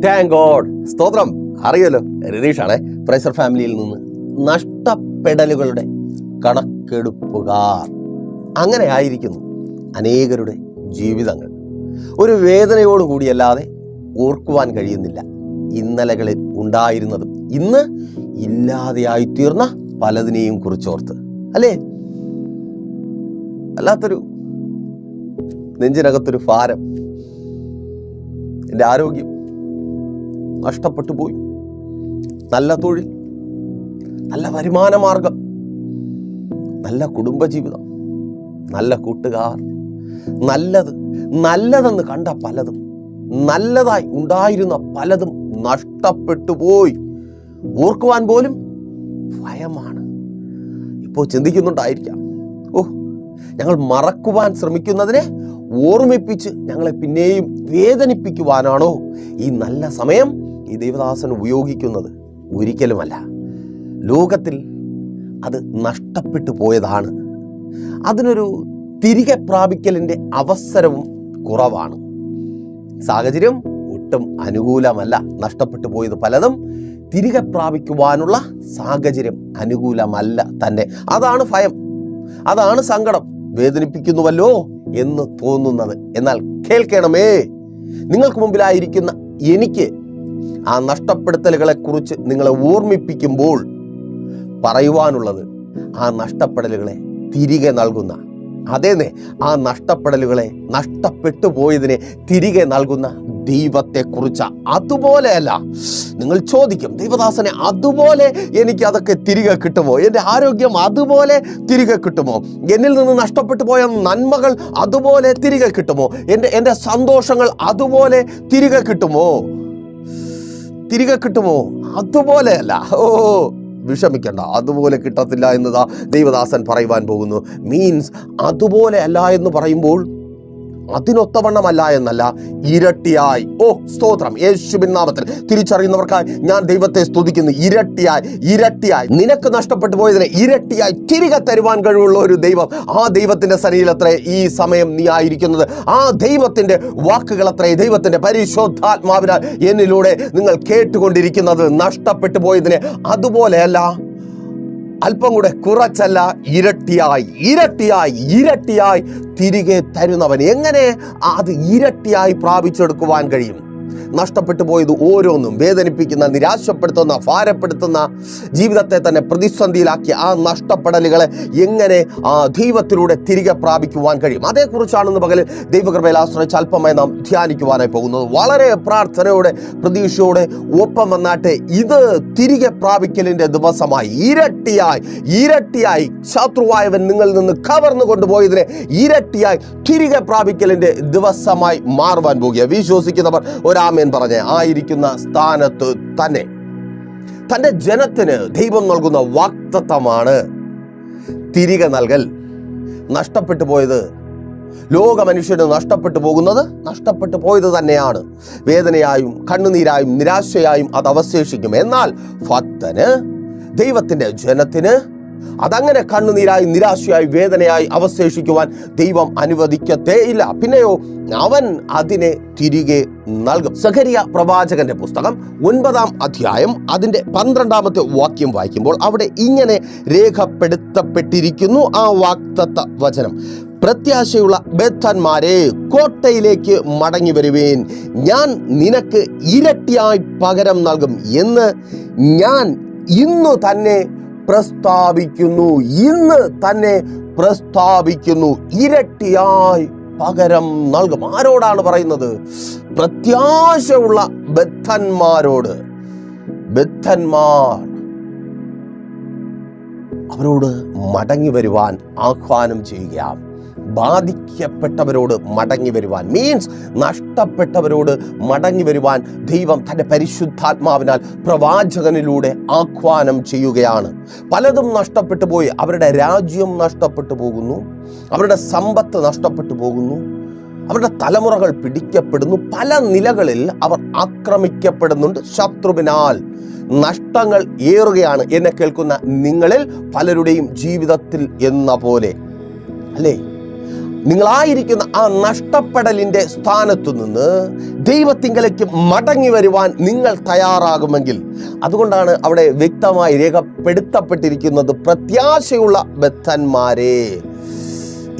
Thank God സ്തോത്രം. അറിയല്ലോ രതീഷാണേ പ്രൈസർ ഫാമിലിയിൽ നിന്ന് നഷ്ടപ്പെടലുകളുടെ കണക്കെടുപ്പുകാർ. അങ്ങനെ ആയിരിക്കുന്നു അനേകരുടെ ജീവിതങ്ങൾ. ഒരു വേദനയോടുകൂടിയല്ലാതെ ഓർക്കുവാൻ കഴിയുന്നില്ല ഇന്നലകളിൽ ഉണ്ടായിരുന്നതും. ഇന്ന് ഇല്ലാതെയായി തീർന്ന പലതിനെയും കുറിച്ചോർത്ത്. അല്ലേ? അല്ലാത്തൊരു നെഞ്ചിനകത്തൊരു ഭാരം. എന്റെ ആരോഗ്യം നഷ്ടപ്പെട്ടു പോയി നല്ല തൊഴിൽ നല്ല വരുമാന മാർഗം നല്ല കുടുംബജീവിതം നല്ല കൂട്ടുകാർ നല്ലത് നല്ലതെന്ന് കണ്ട പലതും നല്ലതായി ഉണ്ടായിരുന്ന പലതും നഷ്ടപ്പെട്ടു പോയി ഓർക്കുവാൻ പോലും ഭയമാണ്. ഇപ്പോൾ ചിന്തിക്കുന്നുണ്ടായിരിക്കാം. ഓ ഞങ്ങൾ മറക്കുവാൻ ശ്രമിക്കുന്നതിനെ ഓർമ്മിപ്പിച്ച് ഞങ്ങളെ പിന്നെയും വേദനിപ്പിക്കുവാനാണോ ഈ നല്ല സമയം? ഈ ദൈവദാസൻ ഉപയോഗിക്കുന്നത് ഒരിക്കലുമല്ല. ലോകത്തിൽ അത് നഷ്ടപ്പെട്ടു പോയതാണ്. അതിനൊരു തിരികെ പ്രാപിക്കലിന്റെ അവസരവും കുറവാണ്. സാഹചര്യം ഒട്ടും അനുകൂലമല്ല. നഷ്ടപ്പെട്ടു പോയത് പലതും തിരികെ പ്രാപിക്കുവാനുള്ള സാഹചര്യം അനുകൂലമല്ല തന്നെ അതാണ് ഭയം. അതാണ് സങ്കടം. വേദനിപ്പിക്കുന്നുവല്ലോ എന്ന് തോന്നുന്നത്. എന്നാൽ കേൾക്കണമേ. നിങ്ങൾക്ക് മുമ്പിലായിരിക്കുന്ന എനിക്ക് ആ നഷ്ടപ്പെടുത്തലുകളെ കുറിച്ച് നിങ്ങളെ ഓർമ്മിപ്പിക്കുമ്പോൾ പറയുവാനുള്ളത് ആ നഷ്ടപ്പെടലുകളെ തിരികെ നൽകുന്ന അതേന്നെ ആ നഷ്ടപ്പെടലുകളെ നഷ്ടപ്പെട്ടു പോയതിനെ തിരികെ നൽകുന്ന ദൈവത്തെക്കുറിച്ച. അതുപോലെയല്ല നിങ്ങൾ ചോദിക്കും ദൈവദാസനെ അതുപോലെ എനിക്ക് അതൊക്കെ തിരികെ കിട്ടുമോ? എന്റെ ആരോഗ്യം അതുപോലെ തിരികെ കിട്ടുമോ? എന്നിൽ നിന്ന് നഷ്ടപ്പെട്ടു പോയ നന്മകൾ അതുപോലെ തിരികെ കിട്ടുമോ? എന്റെ എന്റെ സന്തോഷങ്ങൾ അതുപോലെ തിരികെ കിട്ടുമോ? തിരികെ കിട്ടുമോ? അതുപോലെയല്ല. ഓ വിഷമിക്കണ്ട. അതുപോലെ കിട്ടത്തില്ല എന്നതാ ദൈവദാസൻ പറയുവാൻ പോകുന്നു. മീൻസ് അതുപോലെ അല്ല എന്ന് പറയുമ്പോൾ അതിനൊത്തവണ്ണമല്ല എന്നല്ല ഇരട്ടിയായി. ഓ സ്തോത്രം. യേശുവിൻ നാമത്തിൽ തിരിച്ചറിയുന്നവർക്കായി ഞാൻ ദൈവത്തെ സ്തുതിക്കുന്നു. ഇരട്ടിയായി ഇരട്ടിയായി. നിനക്ക് നഷ്ടപ്പെട്ടു പോയതിനെ ഇരട്ടിയായി തിരികെ തരുവാൻ കഴിവുള്ള ഒരു ദൈവം ആ ദൈവത്തിന്റെ സനിയിലത്രേ ഈ സമയം നീ ആയിരിക്കുന്നത്. ആ ദൈവത്തിന്റെ വാക്കുകൾ അത്രേ ദൈവത്തിന്റെ പരിശോധാത്മാവിനാൽ എന്നിലൂടെ നിങ്ങൾ കേട്ടുകൊണ്ടിരിക്കുന്നത് നഷ്ടപ്പെട്ടു പോയതിനെ അതുപോലെയല്ല അല്പം കൂടെ കുറച്ചല്ല ഇരട്ടിയായി ഇരട്ടിയായി ഇരട്ടിയായി തിരികെ തരുന്നവൻ. എങ്ങനെ അത് ഇരട്ടിയായി പ്രാപിച്ചെടുക്കുവാൻ കഴിയും? നഷ്ടപ്പെട്ടു പോയത് ഓരോന്നും വേദനിപ്പിക്കുന്ന നിരാശപ്പെടുത്തുന്ന ഭാരപ്പെടുത്തുന്ന ജീവിതത്തെ തന്നെ പ്രതിസന്ധിയിലാക്കി ആ നഷ്ടപ്പെടലുകളെ എങ്ങനെ ആ ദൈവത്തിലൂടെ തിരികെ പ്രാപിക്കുവാൻ കഴിയും. അതേക്കുറിച്ചാണെന്ന് പകലിൽ ദൈവകൃപയിൽ ആശ്രയിച്ച് അല്പമായി നാം ധ്യാനിക്കുവാനായി പോകുന്നത്. വളരെ പ്രാർത്ഥനയോടെ പ്രതീക്ഷയോടെ ഒപ്പം വന്നാട്ടെ ഇത് തിരികെ പ്രാപിക്കലിന്റെ ദിവസമായി. ഇരട്ടിയായി ഇരട്ടിയായി ശത്രുവായവൻ നിങ്ങളിൽ നിന്ന് കവർന്നു കൊണ്ടുപോയതിനെ ഇരട്ടിയായി തിരികെ പ്രാപിക്കലിന്റെ ദിവസമായി മാറുവാൻ പോകുക. വിശ്വസിക്കുന്നവർ ഒരാമേൻ പറഞ്ഞ് ആയിരിക്കുന്ന സ്ഥാനത്ത് തന്നെ. തന്റെ ജനത്തിന് ദൈവം നൽകുന്ന വാക്തത്വമാണ് തിരികെ നൽകൽ. നഷ്ടപ്പെട്ടു പോയത് ലോക മനുഷ്യന് നഷ്ടപ്പെട്ടു പോകുന്നത് നഷ്ടപ്പെട്ടു പോയത് തന്നെയാണ്. വേദനയായും കണ്ണുനീരായും നിരാശയായും അത് അവശേഷിക്കും. എന്നാൽ ഭക്തന് ദൈവത്തിന്റെ ജനത്തിന് അതങ്ങനെ കണ്ണുനീരായി നിരാശയായി വേദനയായി അവശേഷിക്കുവാൻ ദൈവം അനുവദിക്കത്തേയില്ല പിന്നെയോ അവൻ അതിനെ തിരികെ നൽകും. സഹരിയ പ്രവാചകന്റെ പുസ്തകം ഒൻപതാം അധ്യായം അതിന്റെ പന്ത്രണ്ടാമത്തെ വാക്യം വായിക്കുമ്പോൾ അവിടെ ഇങ്ങനെ രേഖപ്പെടുത്തപ്പെട്ടിരിക്കുന്നു ആ വാക്തത്വ വചനം. പ്രത്യാശയുള്ള ബദ്ധന്മാരെ കോട്ടയിലേക്ക് മടങ്ങി വരുവേൻ. ഞാൻ നിനക്ക് ഇരട്ടിയായി പകരം നൽകും എന്ന് ഞാൻ ഇന്നു തന്നെ പ്രസ്താവിക്കുന്നു. ഇന്ന് തന്നെ പ്രസ്താവിക്കുന്നു. ഇരട്ടിയായി പകരം നൽകും. ആരോടാണ് പറയുന്നത്? പ്രത്യാശയുള്ള ബദ്ധന്മാരോട്. ബദ്ധന്മാർ അവരോട് മടങ്ങി വരുവാൻ ആഹ്വാനം ചെയ്യുക ബാധിക്കപ്പെട്ടവരോട് മടങ്ങി വരുവാൻ. മീൻസ് നഷ്ടപ്പെട്ടവരോട് മടങ്ങി വരുവാൻ ദൈവം തന്റെ പരിശുദ്ധാത്മാവിനാൽ പ്രവാചകനിലൂടെ ആഹ്വാനം ചെയ്യുകയാണ്. പലതും നഷ്ടപ്പെട്ടു പോയി. അവരുടെ രാജ്യം നഷ്ടപ്പെട്ടു പോകുന്നു. അവരുടെ സമ്പത്ത് നഷ്ടപ്പെട്ടു പോകുന്നു. അവരുടെ തലമുറകൾ പിടിക്കപ്പെടുന്നു. പല നിലകളിൽ അവർ ആക്രമിക്കപ്പെടുന്നുണ്ട്. ശത്രുവിനാൽ നഷ്ടങ്ങൾ ഏറുകയാണ്. എന്നെ കേൾക്കുന്ന നിങ്ങളിൽ പലരുടെയും ജീവിതത്തിൽ എന്ന പോലെ. അല്ലേ? നിങ്ങളായിരിക്കുന്ന ആ നഷ്ടപ്പെടലിന്റെ സ്ഥാനത്തു നിന്ന് ദൈവത്തിങ്കലേക്ക് മടങ്ങി വരുവാൻ നിങ്ങൾ തയ്യാറാകുമെങ്കിൽ അതുകൊണ്ടാണ് അവിടെ വ്യക്തമായി രേഖപ്പെടുത്തപ്പെട്ടിരിക്കുന്നത് പ്രത്യാശയുള്ള ബദ്ധന്മാരെ.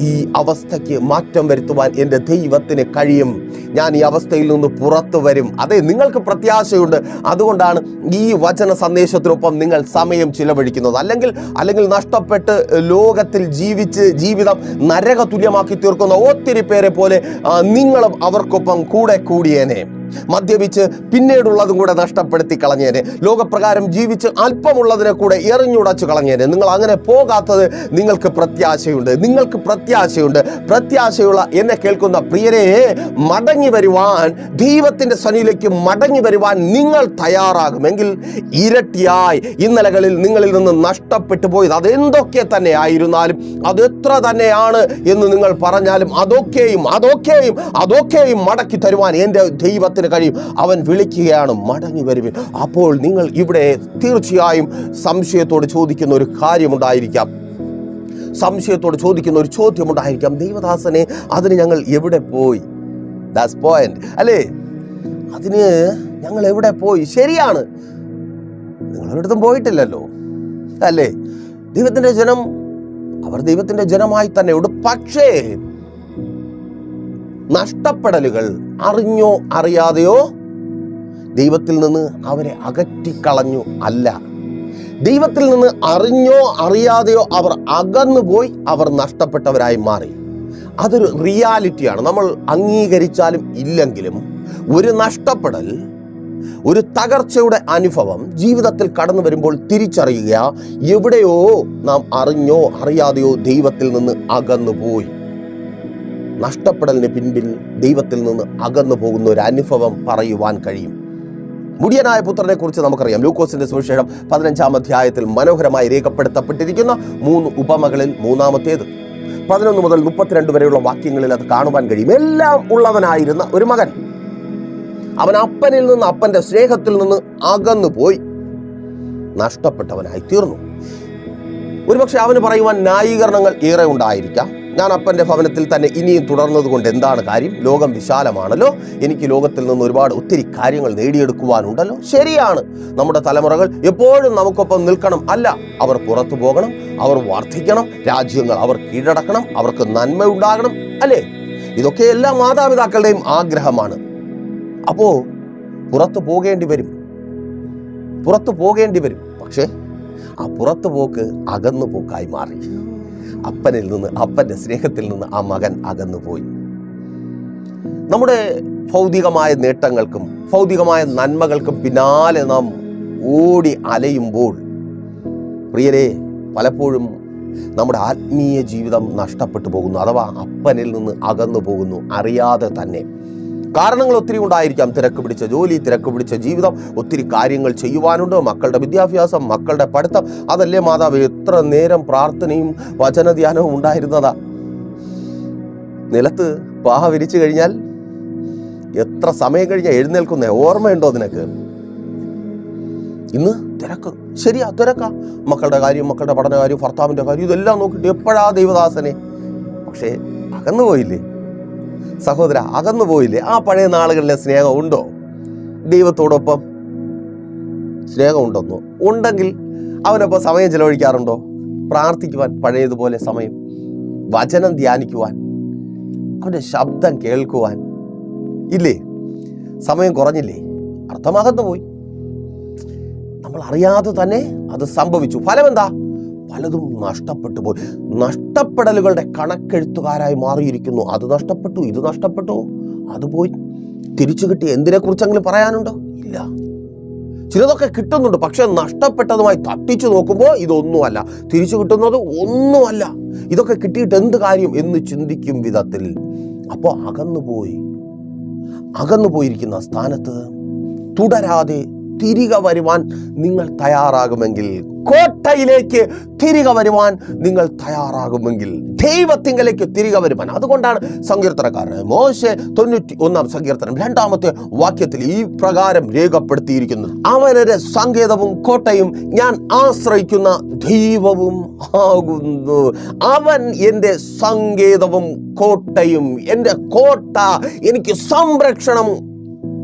ഈ അവസ്ഥയ്ക്ക് മാറ്റം വരുത്തുവാൻ എന്റെ ദൈവത്തിന് കഴിയും. ഞാൻ ഈ അവസ്ഥയിൽ നിന്ന് പുറത്തു വരും. അതെ നിങ്ങൾക്ക് പ്രത്യാശയുണ്ട്. അതുകൊണ്ടാണ് ഈ വചന സന്ദേശത്തിനൊപ്പം നിങ്ങൾ സമയം ചിലവഴിക്കുന്നത്. അല്ലെങ്കിൽ അല്ലെങ്കിൽ നഷ്ടപ്പെട്ട് ലോകത്തിൽ ജീവിച്ച് ജീവിതം നരക തുല്യമാക്കി തീർക്കുന്ന ഒത്തിരി പേരെ പോലെ നിങ്ങളും അവർക്കൊപ്പം കൂടെ കൂടിയേനെ. മദ്യപിച്ച് പിന്നീടുള്ളതും കൂടെ നഷ്ടപ്പെടുത്തി കളഞ്ഞേനെ. ലോകപ്രകാരം ജീവിച്ച് അല്പമുള്ളതിനെ കൂടെ എറിഞ്ഞുടച്ച് കളഞ്ഞേനെ. നിങ്ങൾ അങ്ങനെ പോകാത്തത് നിങ്ങൾക്ക് പ്രത്യാശയുണ്ട്. നിങ്ങൾക്ക് പ്രത്യാശയുണ്ട്. പ്രത്യാശയുള്ള എന്നെ കേൾക്കുന്ന പ്രിയരെ മടങ്ങി വരുവാൻ ദൈവത്തിന്റെ സനിയിലേക്ക് മടങ്ങി വരുവാൻ നിങ്ങൾ തയ്യാറാകുമെങ്കിൽ ഇരട്ടിയായി ഇന്നലകളിൽ നിങ്ങളിൽ നിന്ന് നഷ്ടപ്പെട്ടു പോയത് അതെന്തൊക്കെ തന്നെ ആയിരുന്നാലും അത് എത്ര തന്നെയാണ് എന്ന് നിങ്ങൾ പറഞ്ഞാലും അതൊക്കെയും അതൊക്കെയും അതൊക്കെയും മടക്കി തരുവാൻ എന്റെ ദൈവത്തിന് കഴിയും. അവൻ വിളിക്കുകയാണ് മടങ്ങി വരുവിൻ. അപ്പോൾ നിങ്ങൾ ഇവിടെ തീർച്ചയായും സംശയത്തോട് ചോദിക്കുന്ന ഒരു കാര്യമുണ്ടായിരിക്കാം. സംശയത്തോട് ചോദിക്കുന്ന ഒരു ചോദ്യമുണ്ടായിരിക്കാം. ദൈവദാസനെ അതിന് ഞങ്ങൾ എവിടെ പോയി? ദാറ്റ്സ് പോയിന്റ് അല്ലേ? അതിന് ഞങ്ങൾ എവിടെ പോയി? ശരിയാണ്. നിങ്ങൾ ഒരിടത്തും പോയിട്ടില്ലല്ലോ. അല്ലേ? ദൈവത്തിന്റെ ജനം അവർ ദൈവത്തിന്റെ ജനമായി തന്നെ ഉണ്ട് പക്ഷേ നഷ്ടപ്പെടലുകൾ അറിഞ്ഞോ അറിയാതെയോ ദൈവത്തിൽ നിന്ന് അവരെ അകറ്റിക്കളഞ്ഞു അല്ല. ദൈവത്തിൽ നിന്ന് അറിഞ്ഞോ അറിയാതെയോ അവർ അകന്നുപോയി അവർ നഷ്ടപ്പെട്ടവരായി മാറി. അതൊരു റിയാലിറ്റിയാണ്. നമ്മൾ അംഗീകരിച്ചാലും ഇല്ലെങ്കിലും ഒരു നഷ്ടപ്പെടൽ ഒരു തകർച്ചയുടെ അനുഭവം ജീവിതത്തിൽ കടന്നു വരുമ്പോൾ തിരിച്ചറിയുക എവിടെയോ നാം അറിഞ്ഞോ അറിയാതെയോ ദൈവത്തിൽ നിന്ന് അകന്നുപോയി. നഷ്ടപ്പെടലിന് പിൻപിൽ ദൈവത്തിൽ നിന്ന് അകന്നു പോകുന്ന ഒരു അനുഭവം പറയുവാൻ കഴിയും. മുടിയനായ പുത്രനെ കുറിച്ച് നമുക്കറിയാം. ലൂക്കോസിന്റെ സുവിശേഷം പതിനഞ്ചാം അധ്യായത്തിൽ മനോഹരമായി രേഖപ്പെടുത്തപ്പെട്ടിരിക്കുന്ന മൂന്ന് ഉപമകളിൽ മൂന്നാമത്തേത്. പതിനൊന്ന് മുതൽ മുപ്പത്തിരണ്ട് വരെയുള്ള വാക്യങ്ങളിൽ അത് കാണുവാൻ കഴിയും. എല്ലാം ഉള്ളവനായിരുന്ന ഒരു മകൻ. അവൻ അപ്പനിൽ നിന്ന് അപ്പന്റെ സ്നേഹത്തിൽ നിന്ന് അകന്നു പോയി. നഷ്ടപ്പെട്ടവനായി തീർന്നു. ഒരുപക്ഷെ അവന് പറയുവാൻ ന്യായീകരണങ്ങൾ ഏറെ ഉണ്ടായിരിക്കാം. ഞാൻ അപ്പന്റെ ഭവനത്തിൽ തന്നെ ഇനിയും തുടർന്നതുകൊണ്ട് എന്താണ് കാര്യം? ലോകം വിശാലമാണല്ലോ. എനിക്ക് ലോകത്തിൽ നിന്ന് ഒരുപാട് ഒത്തിരി കാര്യങ്ങൾ നേടിയെടുക്കുവാനുണ്ടല്ലോ. ശരിയാണ്. നമ്മുടെ തലമുറകൾ എപ്പോഴും നമുക്കൊപ്പം നിൽക്കണം. അല്ല അവർ പുറത്തു പോകണം അവർ വർദ്ധിക്കണം രാജ്യങ്ങൾ അവർ കീഴടക്കണം അവർക്ക് നന്മ ഉണ്ടാകണം അല്ലേ? ഇതൊക്കെ എല്ലാ മാതാപിതാക്കളുടെയും ആഗ്രഹമാണ്. അപ്പോ പുറത്തു പോകേണ്ടി വരും. പുറത്തു പോകേണ്ടി വരും. പക്ഷേ ആ പുറത്തു പോക്ക് അകന്നു പോക്കായി മാറി. അപ്പനിൽ നിന്ന് അപ്പന്റെ സ്നേഹത്തിൽ നിന്ന് ആ മകൻ അകന്നുപോയി. നമ്മുടെ ഭൗതികമായ നേട്ടങ്ങൾക്കും ഭൗതികമായ നന്മകൾക്കും പിന്നാലെ നാം ഓടി അലയുമ്പോൾ പ്രിയരെ പലപ്പോഴും നമ്മുടെ ആത്മീയ ജീവിതം നഷ്ടപ്പെട്ടു പോകുന്നു അഥവാ അപ്പനിൽ നിന്ന് അകന്നു പോകുന്നു അറിയാതെ തന്നെ. കാരണങ്ങൾ ഒത്തിരി ഉണ്ടായിരിക്കാം. തിരക്ക് പിടിച്ച ജോലി തിരക്ക് പിടിച്ച ജീവിതം ഒത്തിരി കാര്യങ്ങൾ ചെയ്യുവാനുണ്ട്. മക്കളുടെ വിദ്യാഭ്യാസം മക്കളുടെ പഠിത്തം അതല്ലേ മാതാവ്? എത്ര നേരം പ്രാർത്ഥനയും വചനധ്യാനവും ഉണ്ടായിരുന്നതാ. നിലത്ത് പാഹ വിരിച്ചു കഴിഞ്ഞാൽ എത്ര സമയം കഴിഞ്ഞാൽ എഴുന്നേൽക്കുന്നേ? ഓർമ്മയുണ്ടോ നിനക്ക്? ഇന്ന് തിരക്ക്. ശരിയാ തിരക്കാ. മക്കളുടെ കാര്യം മക്കളുടെ പഠന കാര്യം ഭർത്താവിന്റെ കാര്യം ഇതെല്ലാം നോക്കിയിട്ട് എപ്പോഴാ ദൈവദാസനെ? പക്ഷേ അകന്നു പോയില്ലേ സഹോദര അകന്നു പോയില്ലേ ആ പഴയ നാളുകളിലെ സ്നേഹം ഉണ്ടോ? ദൈവത്തോടൊപ്പം സ്നേഹം ഉണ്ടെന്നോ ഉണ്ടെങ്കിൽ അവനൊപ്പം സമയം ചെലവഴിക്കാറുണ്ടോ? പ്രാർത്ഥിക്കുവാൻ പഴയതുപോലെ സമയം വചനം ധ്യാനിക്കുവാൻ അവന്റെ ശബ്ദം കേൾക്കുവാൻ. ഇല്ലേ? സമയം കുറഞ്ഞില്ലേ? അർത്ഥമാകുന്നു പോയി നമ്മൾ അറിയാതെ തന്നെ അത് സംഭവിച്ചു. ഫലം എന്താ പലതും നഷ്ടപ്പെട്ടു പോയി നഷ്ടപ്പെടലുകളുടെ കണക്കെഴുത്തുകാരായി മാറിയിരിക്കുന്നു. അത് നഷ്ടപ്പെട്ടു ഇത് നഷ്ടപ്പെട്ടു. അത് പോയി തിരിച്ചു കിട്ടി. എന്തിനെ കുറിച്ചെങ്കിലും പറയാനുണ്ടോ? ഇല്ല. ചിലതൊക്കെ കിട്ടുന്നുണ്ട് പക്ഷെ നഷ്ടപ്പെട്ടതുമായി തട്ടിച്ചു നോക്കുമ്പോൾ ഇതൊന്നുമല്ല. തിരിച്ചു കിട്ടുന്നത് ഒന്നുമല്ല. ഇതൊക്കെ കിട്ടിയിട്ട് എന്ത് കാര്യം എന്ന് ചിന്തിക്കും വിധത്തിൽ. അപ്പോൾ അകന്നുപോയി. അകന്നു പോയിരിക്കുന്ന സ്ഥാനത്ത് തുടരാതെ തിരികെ വരുവാൻ നിങ്ങൾ തയ്യാറാകുമെങ്കിൽ കോട്ടയിലേക്ക് തിരികെ വരുവാൻ നിങ്ങൾ തയ്യാറാകുമെങ്കിൽ ദൈവത്തിങ്കലേക്ക് തിരികെ വരുവാൻ. അതുകൊണ്ടാണ് സങ്കീർത്തനക്കാരൻ മോശെ തൊണ്ണൂറ്റി ഒന്നാം സങ്കീർത്തനം രണ്ടാമത്തെ വാക്യത്തിൽ ഈ പ്രകാരം രേഖപ്പെടുത്തിയിരിക്കുന്നു. അവനൊരു സങ്കേതവും കോട്ടയും ഞാൻ ആശ്രയിക്കുന്ന ദൈവവും ആകുന്നു. അവൻ എന്റെ സങ്കേതവും കോട്ടയും എന്റെ കോട്ട എനിക്ക് സംരക്ഷണം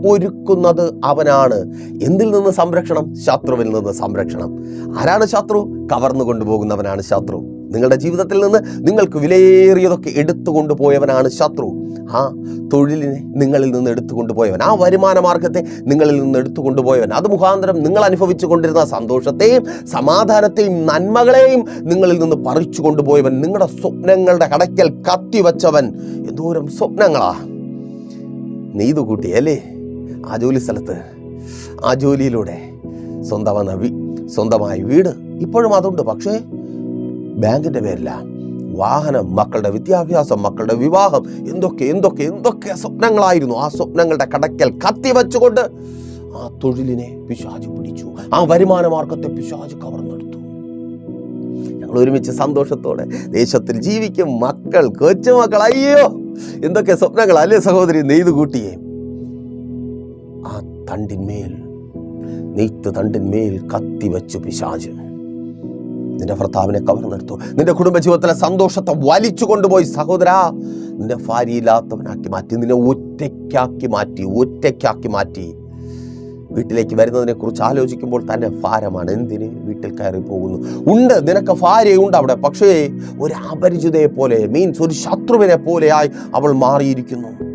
ഒരുക്കുന്നത് അവനാണ്. എന്തിൽ നിന്ന് സംരക്ഷണം? ശത്രുവിൽ നിന്ന് സംരക്ഷണം. ആരാണ് ശത്രു? കവർന്നു കൊണ്ടുപോകുന്നവനാണ് ശത്രു. നിങ്ങളുടെ ജീവിതത്തിൽ നിന്ന് നിങ്ങൾക്ക് വിലയേറിയതൊക്കെ എടുത്തു കൊണ്ടുപോയവനാണ് ശത്രു. ആ തൊഴിലിനെ നിങ്ങളിൽ നിന്ന് എടുത്തു കൊണ്ടുപോയവൻ ആ വരുമാന മാർഗത്തെ നിങ്ങളിൽ നിന്ന് എടുത്തു കൊണ്ടുപോയവൻ അത് മുഖാന്തരം നിങ്ങൾ അനുഭവിച്ചു കൊണ്ടിരുന്ന സന്തോഷത്തെയും സമാധാനത്തെയും നന്മകളെയും നിങ്ങളിൽ നിന്ന് പറിച്ചു കൊണ്ടുപോയവൻ നിങ്ങളുടെ സ്വപ്നങ്ങളുടെ കടയ്ക്കൽ കത്തിവച്ചവൻ എന്തോരം സ്വപ്നങ്ങളാ. നെയ്തു കൂട്ടിയല്ലേ ആ ജോലി സ്ഥലത്ത് ആ ജോലിയിലൂടെ സ്വന്തമെന്ന സ്വന്തമായ വീട്. ഇപ്പോഴും അതുണ്ട്. പക്ഷേ ബാങ്കിന്റെ പേരില്ല വാഹനം മക്കളുടെ വിദ്യാഭ്യാസം മക്കളുടെ വിവാഹം എന്തൊക്കെ എന്തൊക്കെ എന്തൊക്കെ സ്വപ്നങ്ങളായിരുന്നു. ആ സ്വപ്നങ്ങളുടെ കടക്കൽ കത്തി വെച്ചുകൊണ്ട് ആ തൊഴിലിനെ പിശാജ് പിടിച്ചു. ആ വരുമാന മാർഗത്തെ പിശാജ് കവർന്നെടുത്തു ഞങ്ങൾ ഒരുമിച്ച് സന്തോഷത്തോടെ ദേശത്തിൽ ജീവിക്കും. മക്കൾ കൊച്ചുമക്കൾ അയ്യോ എന്തൊക്കെ സ്വപ്നങ്ങൾ. അല്ലേ സഹോദരി നെയ്തു കൂട്ടിയേ ആ തണ്ടിന്മേൽ നെയ്ത്ത് തണ്ടിന്മേൽ കത്തി വെച്ചു പിശാച്. നിന്റെ ഭർത്താവിനെ കവർന്നെടുത്തു നിന്റെ കുടുംബജീവിതത്തിലെ സന്തോഷത്തെ വലിച്ചു കൊണ്ടുപോയി സഹോദര. നിന്റെ ഭാര്യയില്ലാത്തവനാക്കി മാറ്റി നിന്നെ ഒറ്റയ്ക്കാക്കി മാറ്റി ഒറ്റയ്ക്കാക്കി മാറ്റി. വീട്ടിലേക്ക് വരുന്നതിനെ കുറിച്ച് ആലോചിക്കുമ്പോൾ തന്നെ ഭാരമാണ്. എന്തിന്? വീട്ടിൽ കയറി പോകുന്നു. ഉണ്ട് നിനക്ക് ഭാര്യയുണ്ട് അവിടെ പക്ഷേ ഒരു അപരിചിതയെ പോലെ മീൻസ് ഒരു ശത്രുവിനെ പോലെയായി അവൾ മാറിയിരിക്കുന്നു.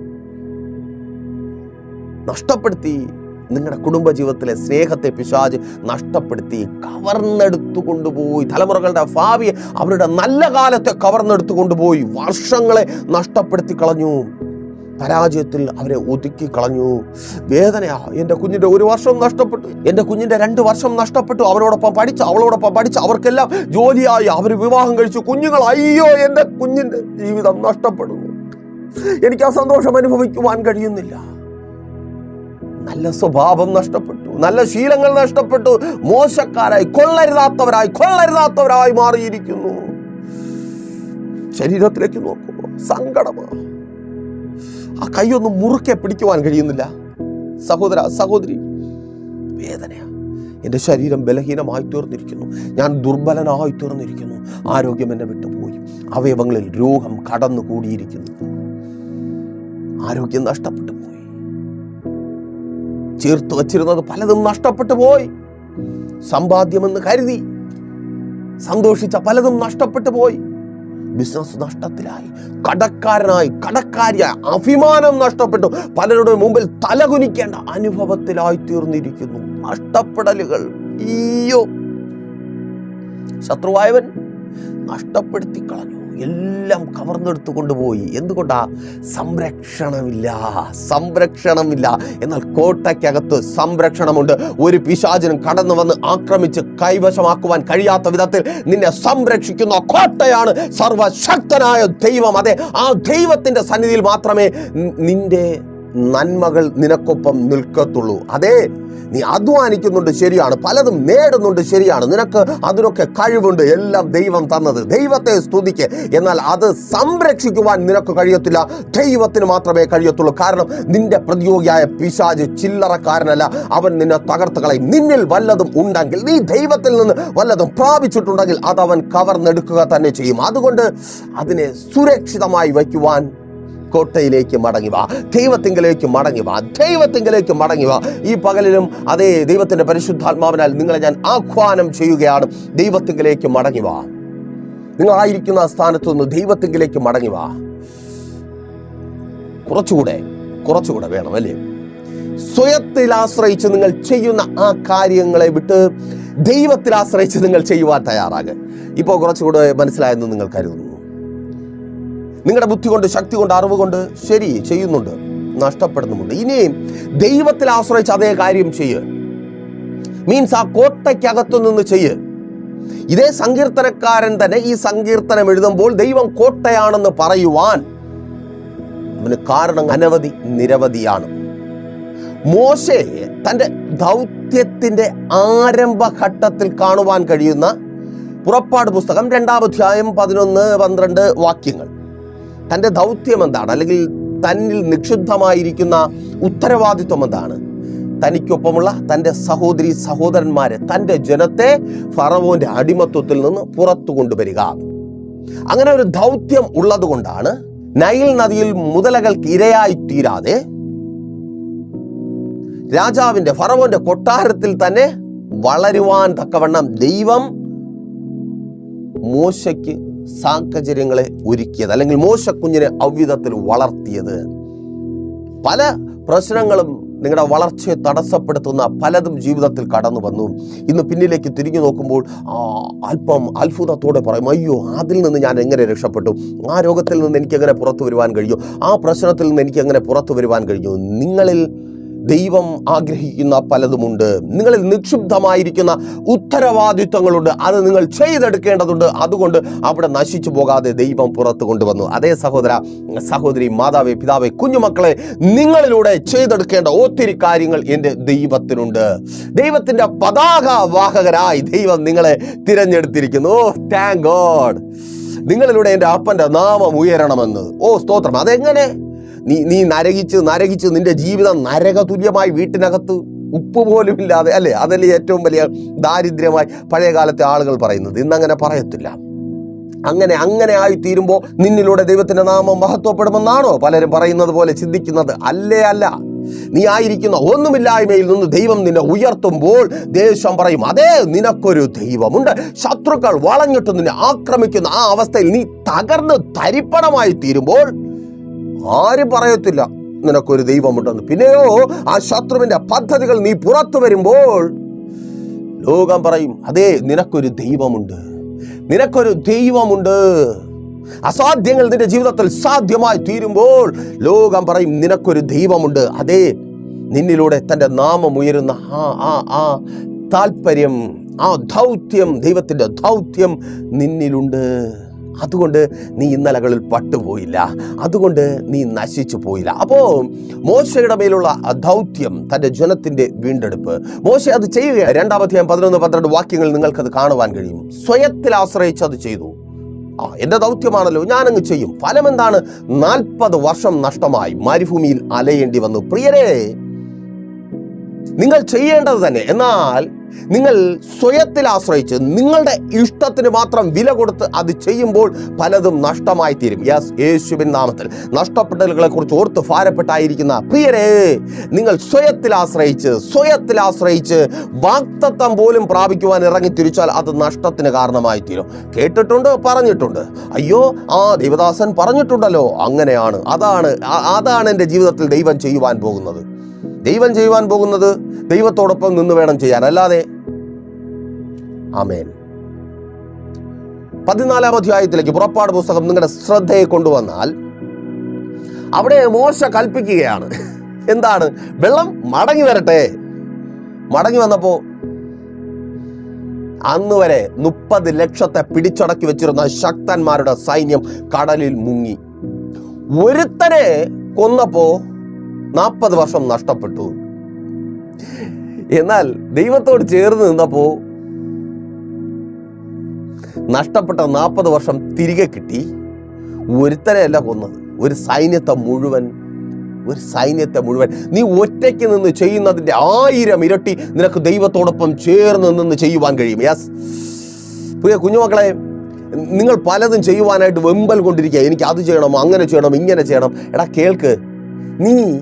നഷ്ടപ്പെടുത്തി നിങ്ങളുടെ കുടുംബജീവിതത്തിലെ സ്നേഹത്തെ പിശാജ് നഷ്ടപ്പെടുത്തി കവർന്നെടുത്തു കൊണ്ടുപോയി. തലമുറകളുടെ ഭാവിയെ അവരുടെ നല്ല കാലത്തെ കവർന്നെടുത്തു കൊണ്ടുപോയി. വർഷങ്ങളെ നഷ്ടപ്പെടുത്തി കളഞ്ഞു. പരാജയത്തിൽ അവരെ ഒതുക്കി കളഞ്ഞു. വേദനയാ. എന്റെ കുഞ്ഞിന്റെ ഒരു വർഷം നഷ്ടപ്പെട്ടു. എന്റെ കുഞ്ഞിന്റെ രണ്ട് വർഷം നഷ്ടപ്പെട്ടു. അവരോടൊപ്പം പഠിച്ചു അവളോടൊപ്പം പഠിച്ചു അവർക്കെല്ലാം ജോലിയായി. അവർ വിവാഹം കഴിച്ചു. കുഞ്ഞുങ്ങൾ അയ്യോ എന്റെ കുഞ്ഞിന്റെ ജീവിതം നഷ്ടപ്പെടുന്നു. എനിക്ക് ആ സന്തോഷം അനുഭവിക്കുവാൻ കഴിയുന്നില്ല. നല്ല സ്വഭാവം നഷ്ടപ്പെട്ടു നല്ല ശീലങ്ങൾ നഷ്ടപ്പെട്ടു മോശക്കാരായി കൊള്ളരുതാത്തവരായി കൊള്ളരുതാത്തവരായി മാറിയിരിക്കുന്നു. ശരീരത്തിലേക്ക് നോക്കുമ്പോൾ സങ്കടമാണ് ആ കൈയൊന്നും മുറുക്കെ പിടിക്കുവാൻ കഴിയുന്നില്ല. സഹോദര സഹോദരി വേദനയാ. എന്റെ ശരീരം ബലഹീനമായി തീർന്നിരിക്കുന്നു. ഞാൻ ദുർബലനായി തീർന്നിരിക്കുന്നു. ആരോഗ്യം എന്നെ വിട്ടുപോയി. അവയവങ്ങളിൽ രോഗം കടന്നു കൂടിയിരിക്കുന്നു ആരോഗ്യം നഷ്ടപ്പെട്ടു. ചേർത്ത് വച്ചിരുന്നത് പലതും നഷ്ടപ്പെട്ടു പോയി. സമ്പാദ്യമെന്ന് കരുതി സന്തോഷിച്ച പലതും നഷ്ടപ്പെട്ടു പോയി. ബിസിനസ് നഷ്ടത്തിലായി. കടക്കാരനായി കടക്കാരിയായി. അഭിമാനം നഷ്ടപ്പെട്ടു. പലരുടെ മുമ്പിൽ തലകുനിക്കേണ്ട അനുഭവത്തിലായി തീർന്നിരിക്കുന്നു. നഷ്ടപ്പെടലുകൾ അയ്യോ ശത്രുവായവൻ നഷ്ടപ്പെടുത്തി കളഞ്ഞു എല്ലാം കവർന്നെടുത്തു കൊണ്ടുപോയി. എന്തുകൊണ്ടാ? സംരക്ഷണമില്ല. സംരക്ഷണമില്ല. എന്നാൽ കോട്ടയ്ക്കകത്ത് സംരക്ഷണമുണ്ട്. ഒരു പിശാചിനും കടന്നു വന്ന് ആക്രമിച്ച് കൈവശമാക്കുവാൻ കഴിയാത്ത വിധത്തിൽ നിന്നെ സംരക്ഷിക്കുന്ന കോട്ടയാണ് സർവശക്തനായ ദൈവം. അതെ ആ ദൈവത്തിന്റെ സന്നിധിയിൽ മാത്രമേ നിന്റെ നന്മകൾ നിനക്കൊപ്പം നിൽക്കത്തുള്ളൂ. അതെ നീ അധ്വാനിക്കുന്നുണ്ട് ശരിയാണ് പലതും നേടുന്നുണ്ട് ശരിയാണ്. നിനക്ക് അതിനൊക്കെ കഴിവുണ്ട് എല്ലാം ദൈവം തന്നത്. ദൈവത്തെ സ്തുതിക്ക്. എന്നാൽ അത് സംരക്ഷിക്കുവാൻ നിനക്ക് കഴിയത്തില്ല. ദൈവത്തിന് മാത്രമേ കഴിയത്തുള്ളൂ. കാരണം നിന്റെ പ്രതിയോഗിയായ പിശാജ് ചില്ലറക്കാരനല്ല. അവൻ നിന്നെ തകർത്ത് കളയും. നിന്നിൽ വല്ലതും ഉണ്ടെങ്കിൽ നീ ദൈവത്തിൽ നിന്ന് വല്ലതും പ്രാപിച്ചിട്ടുണ്ടെങ്കിൽ അത് അവൻ കവർന്നെടുക്കുക തന്നെ ചെയ്യും. അതുകൊണ്ട് അതിനെ സുരക്ഷിതമായി വയ്ക്കുവാൻ കോട്ടയിലേക്ക് മടങ്ങി വാ. ദൈവത്തിങ്കലേക്ക് മടങ്ങി വാ. ദൈവത്തിങ്കലേക്ക് വാ. ഈ പകലിലും അതേ ദൈവത്തിന്റെ പരിശുദ്ധാത്മാവിനാൽ നിങ്ങളെ ഞാൻ ആഹ്വാനം ചെയ്യുകയാണ്. ദൈവത്തിങ്കലേക്ക് വാ. നിങ്ങളായിരിക്കുന്ന ആ സ്ഥാനത്തു നിന്ന് ദൈവത്തിങ്കിലേക്ക് മടങ്ങി വാ. കുറച്ചുകൂടെ കുറച്ചുകൂടെ വേണം അല്ലേ? സ്വയത്തിൽ ആശ്രയിച്ച് നിങ്ങൾ ചെയ്യുന്ന ആ കാര്യങ്ങളെ വിട്ട് ദൈവത്തിൽ ആശ്രയിച്ച് നിങ്ങൾ ചെയ്യുവാൻ തയ്യാറാകുക ഇപ്പോൾ കുറച്ചുകൂടെ മനസ്സിലായെന്ന് നിങ്ങൾ കരുതുന്നു. നിങ്ങളുടെ ബുദ്ധി കൊണ്ട് ശക്തി കൊണ്ട് അറിവ് കൊണ്ട് ശരി ചെയ്യുന്നുണ്ട് നഷ്ടപ്പെടുന്നുമുണ്ട്. ഇനിയും ദൈവത്തിൽ ആശ്രയിച്ച് അതേ കാര്യം ചെയ്യ്. മീൻസ് ആ കോട്ടയ്ക്കകത്തു നിന്ന് ചെയ്യ്. ഇതേ സങ്കീർത്തനക്കാരൻ തന്നെ ഈ സങ്കീർത്തനം എഴുതുമ്പോൾ ദൈവം കോട്ടയാണെന്ന് പറയുവാൻ അവന് കാരണം അനവധി നിരവധിയാണ്. മോശെ തന്റെ ദൗത്യത്തിന്റെ ആരംഭഘട്ടത്തിൽ കാണുവാൻ കഴിയുന്ന പുറപ്പാട് പുസ്തകം രണ്ടാം അധ്യായം പതിനൊന്ന് പന്ത്രണ്ട് വാക്യങ്ങൾ. തന്റെ ദൗത്യം എന്താണ്? അല്ലെങ്കിൽ തന്നിൽ നിക്ഷിപ്തമായിരിക്കുന്ന ഉത്തരവാദിത്വം എന്താണ്? തനിക്കൊപ്പമുള്ള തന്റെ സഹോദരി സഹോദരന്മാരെ തന്റെ ജനത്തെ ഫറവോന്റെ അടിമത്വത്തിൽ നിന്ന് പുറത്തു കൊണ്ടുവരിക. അങ്ങനെ ഒരു ദൗത്യം ഉള്ളതുകൊണ്ടാണ് നൈൽ നദിയിൽ മുതലകൾക്ക് ഇരയായി തീരാതെ രാജാവിന്റെ ഫറവോന്റെ കൊട്ടാരത്തിൽ തന്നെ വളരുവാൻ തക്കവണ്ണം ദൈവം മോശയ്ക്ക് സാഹചര്യങ്ങളെ ഒരുക്കിയത് അല്ലെങ്കിൽ മോശക്കുഞ്ഞിനെ കുഞ്ഞിനെ വളർത്തിയത്. പല പ്രശ്നങ്ങളും നിങ്ങളുടെ വളർച്ചയെ തടസ്സപ്പെടുത്തുന്ന പലതും ജീവിതത്തിൽ കടന്നു വന്നു. ഇന്ന് പിന്നിലേക്ക് തിരിഞ്ഞു നോക്കുമ്പോൾ അല്പം അത്ഭുതത്തോടെ പറയും അയ്യോ അതിൽ നിന്ന് ഞാൻ എങ്ങനെ രക്ഷപ്പെട്ടു? ആ രോഗത്തിൽ നിന്ന് എനിക്ക് എങ്ങനെ പുറത്തു വരുവാൻ കഴിയും? ആ പ്രശ്നത്തിൽ നിന്ന് എനിക്ക് എങ്ങനെ പുറത്തു വരുവാൻ കഴിഞ്ഞു നിങ്ങളിൽ ദൈവം ആഗ്രഹിക്കുന്ന പലതുമുണ്ട്. നിങ്ങളിൽ നിക്ഷുബ്ധമായിരിക്കുന്ന ഉത്തരവാദിത്വങ്ങളുണ്ട്. അത് നിങ്ങൾ ചെയ്തെടുക്കേണ്ടതുണ്ട്. അതുകൊണ്ട് അവിടെ നശിച്ചു പോകാതെ ദൈവം പുറത്തു കൊണ്ടുവന്നു. അതേ സഹോദര സഹോദരി മാതാവേ പിതാവേ കുഞ്ഞുമക്കളെ നിങ്ങളിലൂടെ ചെയ്തെടുക്കേണ്ട ഒത്തിരി കാര്യങ്ങൾ എന്റെ ദൈവത്തിനുണ്ട്. ദൈവത്തിന്റെ പതാക വാഹകരായി ദൈവം നിങ്ങളെ തിരഞ്ഞെടുത്തിരിക്കുന്നു. ഓ താങ്ക് ഗോഡ് നിങ്ങളിലൂടെ എന്റെ അപ്പന്റെ നാമം ഉയരണമെന്ന്. ഓ സ്തോത്രം. അതെങ്ങനെ? നീ നീ നരകിച്ച് നരകിച്ച് നിന്റെ ജീവിതം നരകതുല്യമായി വീട്ടിനകത്ത് ഉപ്പ് പോലും ഇല്ലാതെ അല്ലേ? അതല്ലേ ഏറ്റവും വലിയ ദാരിദ്ര്യമായി പഴയ കാലത്തെ ആളുകൾ പറയുന്നത്. ഇന്നങ്ങനെ പറയത്തില്ല. അങ്ങനെ അങ്ങനെ ആയി തീരുമ്പോൾ നിന്നിലൂടെ ദൈവത്തിന്റെ നാമം മഹത്വപ്പെടുമെന്നാണോ പലരും പറയുന്നത് പോലെ ചിന്തിക്കുന്നത്? അല്ലേ അല്ല. നീ ആയിരിക്കുന്ന ഒന്നുമില്ലായ്മയിൽ നിന്ന് ദൈവം നിന്നെ ഉയർത്തുമ്പോൾ ദേശം പറയും അതേ നിനക്കൊരു ദൈവമുണ്ട്. ശത്രുക്കൾ വളഞ്ഞിട്ട് നിന്നെ ആക്രമിക്കുന്ന ആ അവസ്ഥയിൽ നീ തകർന്ന് തരിപ്പണമായി തീരുമ്പോൾ ആരും പറയത്തില്ല നിനക്കൊരു ദൈവമുണ്ടെന്ന്. പിന്നെയോ ആ ശത്രുവിന്റെ പദ്ധതികൾ നീ പുറത്തു വരുമ്പോൾ ലോകം പറയും അതെ നിനക്കൊരു ദൈവമുണ്ട് നിനക്കൊരു ദൈവമുണ്ട്. അസാധ്യങ്ങൾ നിന്റെ ജീവിതത്തിൽ സാധ്യമായി തീരുമ്പോൾ ലോകം പറയും നിനക്കൊരു ദൈവമുണ്ട് അതെ നിന്നിലൂടെ തന്റെ നാമം ഉയരുന്ന ആ ആ ആ താല്പര്യം ആ ദൗത്യം ദൈവത്തിന്റെ ദൗത്യം നിന്നിലുണ്ട്. അതുകൊണ്ട് നീ ഇന്നലകളിൽ പട്ടുപോയില്ല. അതുകൊണ്ട് നീ നശിച്ചു പോയില്ല അപ്പോൾ മോശയുടെ മേലുള്ള ദൗത്യം തന്റെ ജനത്തിന്റെ വീണ്ടെടുപ്പ്. മോശ അത് ചെയ്യുക. രണ്ടാമധ്യായം പതിനൊന്ന് പന്ത്രണ്ട് വാക്യങ്ങളിൽ നിങ്ങൾക്കത് കാണുവാൻ കഴിയും. സ്വയത്തിൽ ആശ്രയിച്ച് അത് ചെയ്തു. ആ എന്റെ ദൗത്യമാണല്ലോ ഞാനങ്ങ് ചെയ്യും. ഫലം എന്താണ് നാൽപ്പത് വർഷം നഷ്ടമായി മരുഭൂമിയിൽ അലയേണ്ടി വന്നു. പ്രിയരെ നിങ്ങൾ ചെയ്യേണ്ടത് തന്നെ. എന്നാൽ നിങ്ങൾ സ്വയത്തിൽ ആശ്രയിച്ച് നിങ്ങളുടെ ഇഷ്ടത്തിന് മാത്രം വില കൊടുത്ത് അത് ചെയ്യുമ്പോൾ പലതും നഷ്ടമായി തീരും യെസ് യേശുവിൻ നാമത്തിൽ. നഷ്ടപ്പെട്ടലുകളെ കുറിച്ച് ഓർത്ത് ഭാരപ്പെട്ടായിരിക്കുന്ന പ്രിയരെ നിങ്ങൾ സ്വയത്തിൽ ആശ്രയിച്ച് സ്വയത്തിൽ ആശ്രയിച്ച് വാക്തത്വം പോലും പ്രാപിക്കുവാൻ ഇറങ്ങി തിരിച്ചാൽ അത് നഷ്ടത്തിന് കാരണമായി തീരും കേട്ടിട്ടുണ്ട് പറഞ്ഞിട്ടുണ്ട്. അയ്യോ ആ ദൈവദാസൻ പറഞ്ഞിട്ടുണ്ടല്ലോ അങ്ങനെയാണ്. അതാണ് അതാണ് എന്റെ ജീവിതത്തിൽ ദൈവം ചെയ്യുവാൻ പോകുന്നത്. ദൈവം ചെയ്യുവാൻ പോകുന്നത് ദൈവത്തോടൊപ്പം നിന്ന് വേണം ചെയ്യാൻ. അല്ലാതെ ആമേൻ. പതിനാലാം അധ്യായത്തിലേക്ക് പുറപ്പാട് പുസ്തകം നിങ്ങളുടെ ശ്രദ്ധയെ കൊണ്ടുവന്നാൽ അവിടെ മോശ കൽപ്പിക്കുകയാണ്. എന്താണ്? വെള്ളം മടങ്ങി വരട്ടെ. മടങ്ങി വന്നപ്പോ അന്ന് വരെ മുപ്പത് ലക്ഷത്തെ പിടിച്ചടക്കി വെച്ചിരുന്ന ശക്തന്മാരുടെ സൈന്യം കടലിൽ മുങ്ങി. ഒരുത്തനെ കൊന്നപ്പോ നാൽപ്പത് വർഷം നഷ്ടപ്പെട്ടു. എന്നാൽ ദൈവത്തോട് ചേർന്ന് നിന്നപ്പോ നഷ്ടപ്പെട്ട നാൽപ്പത് വർഷം തിരികെ കിട്ടി. ഒരുത്തനെയല്ല കൊന്നത്. ഒരു സൈന്യത്തെ മുഴുവൻ ഒരു സൈന്യത്തെ മുഴുവൻ. നീ ഒറ്റയ്ക്ക് നിന്ന് ചെയ്യുന്നതിന്റെ ആയിരം ഇരട്ടി നിനക്ക് ദൈവത്തോടൊപ്പം ചേർന്ന് നിന്ന് ചെയ്യുവാൻ കഴിയും. യെസ് പ്രിയ കുഞ്ഞുമക്കളെ നിങ്ങൾ പലതും ചെയ്യുവാനായിട്ട് വെമ്പൽ കൊണ്ടിരിക്കുക. എനിക്ക് അത് ചെയ്യണം അങ്ങനെ ചെയ്യണം ഇങ്ങനെ ചെയ്യണം. എടാ കേൾക്ക്. നീ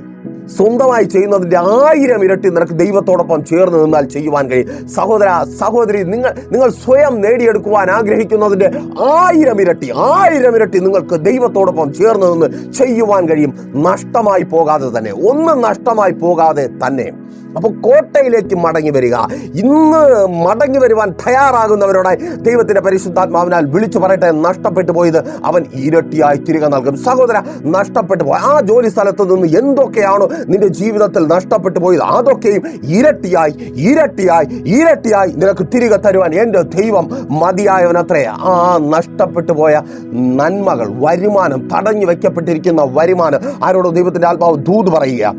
സ്വന്തമായി ചെയ്യുന്നതിന്റെ ആയിരം ഇരട്ടി നിനക്ക് ദൈവത്തോടൊപ്പം ചേർന്ന് നിന്നാൽ ചെയ്യുവാൻ കഴിയും. സഹോദര സഹോദരി നിങ്ങൾ നിങ്ങൾ സ്വയം നേടിയെടുക്കുവാൻ ആഗ്രഹിക്കുന്നതിന്റെ ആയിരം ഇരട്ടി ആയിരം ഇരട്ടി നിങ്ങൾക്ക് ദൈവത്തോടൊപ്പം ചേർന്ന് നിന്ന് ചെയ്യുവാൻ കഴിയും. നഷ്ടമായി പോകാതെ തന്നെ ഒന്നും നഷ്ടമായി പോകാതെ തന്നെ. അപ്പോൾ കോട്ടയിലേക്ക് മടങ്ങി വരിക. ഇന്ന് മടങ്ങി വരുവാൻ തയ്യാറാകുന്നവരോടായി ദൈവത്തിന്റെ പരിശുദ്ധാത്മാവിനാൽ വിളിച്ചു പറയട്ടെ നഷ്ടപ്പെട്ടു പോയത് അവൻ ഇരട്ടിയായി തിരികെ നൽകും. സഹോദര നഷ്ടപ്പെട്ടു പോയ. ആ ജോലി സ്ഥലത്ത് നിന്ന് എന്തൊക്കെയാണോ നിന്റെ ജീവിതത്തിൽ നഷ്ടപ്പെട്ടു പോയത് അതൊക്കെയും ഇരട്ടിയായി ഇരട്ടിയായി ഇരട്ടിയായി നിനക്ക് തിരികെ തരുവാൻ എന്റെ ദൈവം മതിയായവനത്രേ. ആ നഷ്ടപ്പെട്ടു പോയ നന്മകൾ വരുമാനം തടഞ്ഞു വെക്കപ്പെട്ടിരിക്കുന്ന വരുമാനം ആരോടോ ദൈവത്തിന്റെ ആത്മാവ് ദൂത് പറയുക.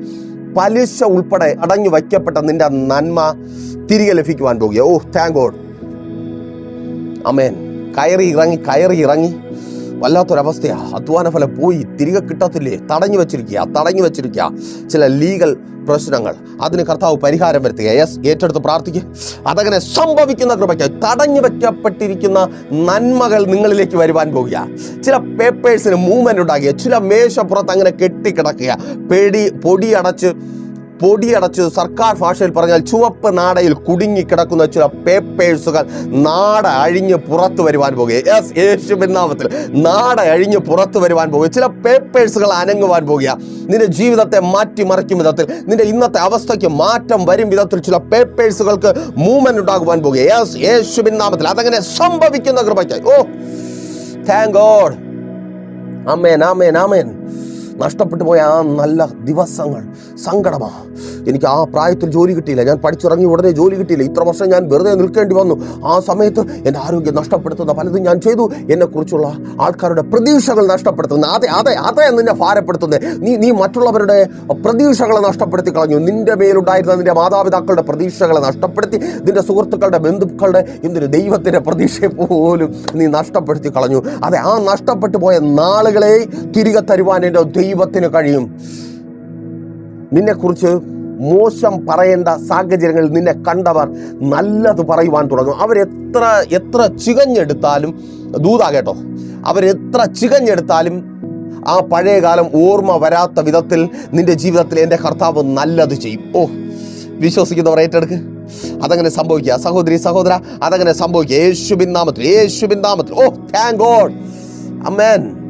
പലിശ ഉൾപ്പെടെ അടഞ്ഞു വയ്ക്കപ്പെട്ട നിന്റെ നന്മ തിരികെ ലഭിക്കുവാൻ പോകുക. ഓ താങ്ക് ഗോഡ് അമേൻ കയറി ഇറങ്ങി കയറി ഇറങ്ങി. വല്ലാത്തൊരവസ്ഥയാ. അധ്വാന ഫലം പോയി തിരികെ കിട്ടത്തില്ലേ? തടഞ്ഞു വെച്ചിരിക്കുക തടഞ്ഞു വെച്ചിരിക്കുക ചില ലീഗൽ പ്രശ്നങ്ങൾ. അതിന് കർത്താവ് പരിഹാരം വരുത്തുക. യെസ് ഏറ്റെടുത്ത് പ്രാർത്ഥിക്കുക അതങ്ങനെ സംഭവിക്കുന്ന കൃപയ്ക്ക് തടഞ്ഞു വെക്കപ്പെട്ടിരിക്കുന്ന നന്മകൾ നിങ്ങളിലേക്ക് വരുവാൻ പോകുക. ചില പേപ്പേഴ്സിന് മൂവ്മെന്റ് ഉണ്ടാകുക. ചില മേശപ്പുറത്ത് അങ്ങനെ കെട്ടിക്കിടക്കുക. പെടി പൊടിയടച്ച് പൊടിയടച്ച് സർക്കാർ ഭാഷയിൽ പറഞ്ഞാൽ ചുവപ്പ് നാടയിൽ കുടുങ്ങി കിടക്കുന്ന ചില പേപ്പേഴ്സുകൾ നാട അഴിഞ്ഞ് പുറത്തു വരുവാൻ പോകുക യെസ് യേശുവിൻ നാമത്തിൽ നാട അഴിഞ്ഞ് പുറത്തു വരുവാൻ പോകുക ചില പേപ്പേഴ്സുകൾ അനങ്ങുവാൻ പോകുക നിന്റെ ജീവിതത്തെ മാറ്റിമറിക്കും വിധത്തിൽ നിന്റെ ഇന്നത്തെ അവസ്ഥയ്ക്ക് മാറ്റം വരും വിധത്തിൽ ചില പേപ്പേഴ്സുകൾക്ക് മൂവ്മെന്റ് ഉണ്ടാകുവാൻ പോകുക യെസ് യേശുവിൻ നാമത്തിൽ അതങ്ങനെ സംഭവിക്കുന്ന കൃപയ്ക്കായി. ഓ താങ്ക് ഗോഡ് ആമേൻ ആമേൻ ആമേൻ നഷ്ടപ്പെട്ടു പോയ ആ നല്ല ദിവസങ്ങൾ സങ്കടമാ. എനിക്ക് ആ പ്രായത്തിൽ ജോലി കിട്ടിയില്ല. ഞാൻ പഠിച്ചിറങ്ങി ഉടനെ ജോലി കിട്ടിയില്ല. ഇത്ര വർഷം ഞാൻ വെറുതെ നിൽക്കേണ്ടി വന്നു. ആ സമയത്ത് എന്റെ ആരോഗ്യം നഷ്ടപ്പെടുത്തുന്ന പലതും ഞാൻ ചെയ്തു. എന്നെക്കുറിച്ചുള്ള ആൾക്കാരുടെ പ്രതീക്ഷകൾ നഷ്ടപ്പെടുത്തുന്ന അതെ അതെ അതെ നിന്നെ ഭാരപ്പെടുത്തുന്നത് നീ നീ മറ്റുള്ളവരുടെ പ്രതീക്ഷകളെ നഷ്ടപ്പെടുത്തി കളഞ്ഞു. നിന്റെ മേലുണ്ടായിരുന്ന നിന്റെ മാതാപിതാക്കളുടെ പ്രതീക്ഷകളെ നഷ്ടപ്പെടുത്തി. നിന്റെ സുഹൃത്തുക്കളുടെ ബന്ധുക്കളുടെ എന്തൊരു ദൈവത്തിന്റെ പ്രതീക്ഷയെ പോലും നീ നഷ്ടപ്പെടുത്തി കളഞ്ഞു. അതെ ആ നഷ്ടപ്പെട്ടു പോയ നാളുകളെ തിരികെ തരുവാൻ എന്റെ ദൈവത്തിന് കഴിയും. നിന്നെക്കുറിച്ച് മോശം പറയേണ്ട സാഹചര്യങ്ങളിൽ നിന്നെ കണ്ടവർ നല്ലത് പറയുവാൻ തുടങ്ങും. അവരെത്ര എത്ര ചികഞ്ഞെടുത്താലും ദൂതാ കേട്ടോ അവരെത്ര ചികഞ്ഞെടുത്താലും ആ പഴയകാലം ഓർമ്മ വരാത്ത വിധത്തിൽ നിന്റെ ജീവിതത്തിൽ എന്റെ കർത്താവ് നല്ലത് ചെയ്യും. ഓ വിശ്വസിക്കുന്നവർ ഏറ്റെടുക്ക്. അതങ്ങനെ സംഭവിക്കുക. സഹോദരി സഹോദര അതങ്ങനെ സംഭവിക്കുക. യേശുബിൻ നാമത്തിൽ യേശുബിൻ നാമത്തിൽ. ഓ താങ്ക് ഗോഡ് അമ്മേൻ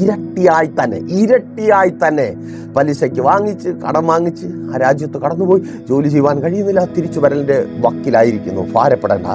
ഇരട്ടിയായി തന്നെ ഇരട്ടിയായി തന്നെ പലിശയ്ക്ക് വാങ്ങിച്ച് കടം വാങ്ങിച്ച് ആ രാജ്യത്ത് കടന്നുപോയി. ജോലി ചെയ്യുവാൻ കഴിയുന്നില്ല തിരിച്ചു വരലിന്റെ വക്കിലായിരിക്കുന്നു. ഭാരപ്പെടേണ്ട.